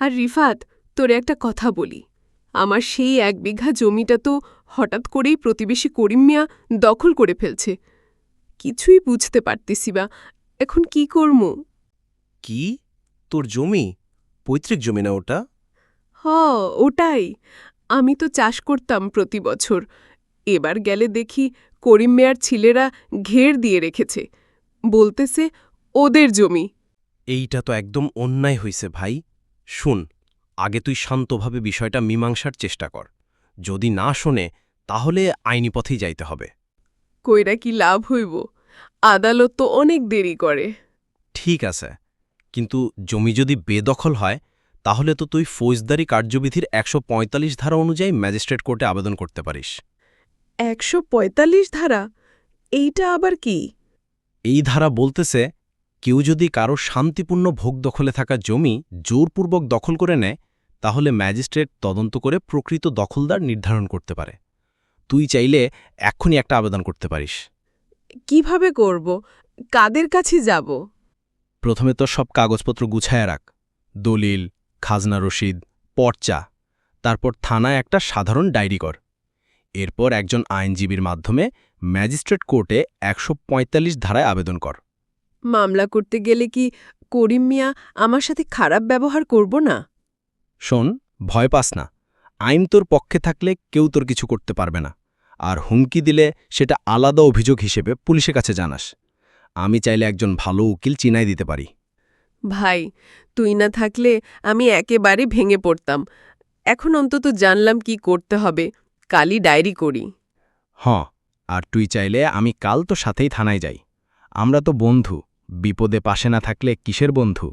আর রিফাত তোরে একটা কথা বলি। আমার সেই এক বিঘা জমিটা তো হঠাৎ করেই প্রতিবেশী করিম মিয়া দখল করে ফেলছে। কিছুই বুঝতে পারতেছি বা এখন কি করব কি? তোর জমি? পৈতৃক জমি না ওটা? হ ওটাই। আমি তো চাষ করতাম প্রতি বছর। এবার গেলে দেখি করিম মেয়ার ছেলেরা ঘের দিয়ে রেখেছে। বলতেছে ওদের জমি। এইটা তো একদম অন্যায় হইছে ভাই। শুন আগে তুই শান্তভাবে বিষয়টা মীমাংসার চেষ্টা কর। যদি না শোনে তাহলে আইনি পথেই যাইতে হবে। কইরা কি লাভ হইব? আদালত তো অনেক দেরি করে। ঠিক আছে কিন্তু জমি যদি বেদখল হয় তাহলে তো তুই ফৌজদারি কার্যবিধির একশো পঁয়তাল্লিশ ধারা অনুযায়ী ম্যাজিস্ট্রেট কোর্টে আবেদন করতে পারিস। একশো পঁয়তাল্লিশ ধারা? এইটা আবার কি? এই ধারা বলতেছে কেউ যদি কারও শান্তিপূর্ণ ভোগ দখলে থাকা জমি জোরপূর্বক দখল করে নেয় তাহলে ম্যাজিস্ট্রেট তদন্ত করে প্রকৃত দখলদার নির্ধারণ করতে পারে। তুই চাইলে এক্ষুনি একটা আবেদন করতে পারিস। কীভাবে করব? কাদের কাছে যাব? প্রথমে তো সব কাগজপত্র গুছায় রাখ। দলিল খাজনা রসিদ পর্চা তারপর থানায় একটা সাধারণ ডায়েরি কর। এরপর একজন আইনজীবীর মাধ্যমে ম্যাজিস্ট্রেট কোর্টে একশো পঁয়তাল্লিশ ধারায় আবেদন কর। মামলা করতে গেলে কি করিম মিয়া আমার সাথে খারাপ ব্যবহার করব না? শোন ভয় পাস না। আইন তোর পক্ষে থাকলে কেউ তোর কিছু করতে পারবে না। আর হুমকি দিলে সেটা আলাদা অভিযোগ হিসেবে পুলিশের কাছে জানাস। আমি চাইলে একজন ভালো উকিল চিনাই দিতে পারি। ভাই তুই না থাকলে আমি একেবারে ভেঙে পড়তাম। এখন অন্তত জানলাম কি করতে হবে। কালই ডায়েরি করি। হ আর তুই চাইলে আমি কাল তো সাথেই থানায় যাই। আমরা তো বন্ধু। বিপদে পাশে না থাকলে কিসের বন্ধু?